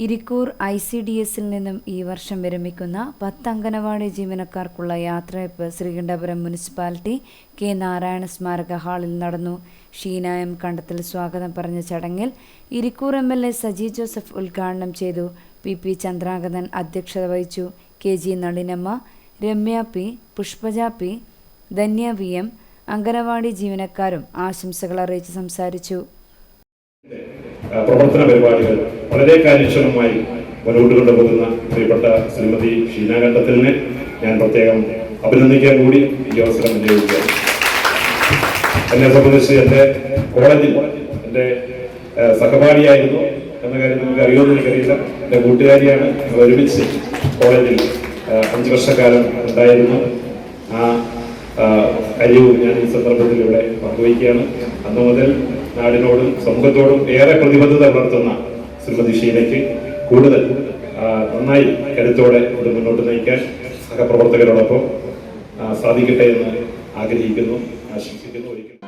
Irikkur I C D എസിൽ നിന്നും ഈ വർഷം വിരമിക്കുന്ന പത്ത് അംഗനവാടി ജീവനക്കാർക്കുള്ള യാത്രയപ്പ് ശ്രീകണ്ഠപുരം മുനിസിപ്പാലിറ്റി കെ നാരായണ സ്മാരക ഹാളിൽ നടന്നു. ഷീന എം കണ്ടത്തിൽ സ്വാഗതം പറഞ്ഞ ചടങ്ങിൽ Irikkur M L A Saji Joseph ഉദ്ഘാടനം ചെയ്തു. പി പി ചന്ദ്രാംഗതൻ അധ്യക്ഷത വഹിച്ചു. K G Nalinamma Ramya P Pushpaja P Dhanya V M anganwadi ജീവനക്കാരും ആശംസകൾ അറിയിച്ച് സംസാരിച്ചു. പ്രവർത്തന പരിപാടികൾ വളരെ കാര്യക്ഷമമായി മുന്നോട്ട് കൊണ്ടുപോകുന്ന പ്രിയപ്പെട്ട ശ്രീമതി ഷീനാകണ്ഠത്തിനെ ഞാൻ പ്രത്യേകം അഭിനന്ദിക്കാൻ കൂടി ഈ അവസരം വിനിയോഗിക്കുകയാണ്. എന്നെ സംബന്ധിച്ച് എന്റെ കോളേജിൽ എന്റെ സഹപാഠിയായിരുന്നു എന്ന കാര്യം നമുക്ക് അറിയുമെന്ന് എനിക്കറിയില്ല. എന്റെ കൂട്ടുകാരിയാണ് ഒരുമിച്ച് കോളേജിൽ അഞ്ച് വർഷക്കാലം ഉണ്ടായിരുന്നു. ആ, കഴിവ് ഞാൻ ഈ സന്ദർഭത്തിൽ ഇവിടെ പങ്കുവയ്ക്കുകയാണ്. അന്ന് മുതൽ നാടിനോടും സമൂഹത്തോടും ഏറെ പ്രതിബദ്ധത പുലർത്തുന്ന ശ്രീമതി ഷീലയ്ക്ക് കൂടുതൽ നന്നായി കരുത്തോടെ ഇത് മുന്നോട്ട് നയിക്കാൻ സഹപ്രവർത്തകരോടൊപ്പം സാധിക്കട്ടെ എന്ന് ആഗ്രഹിക്കുന്നു ആശംസിക്കുന്നു ഒരിക്കലും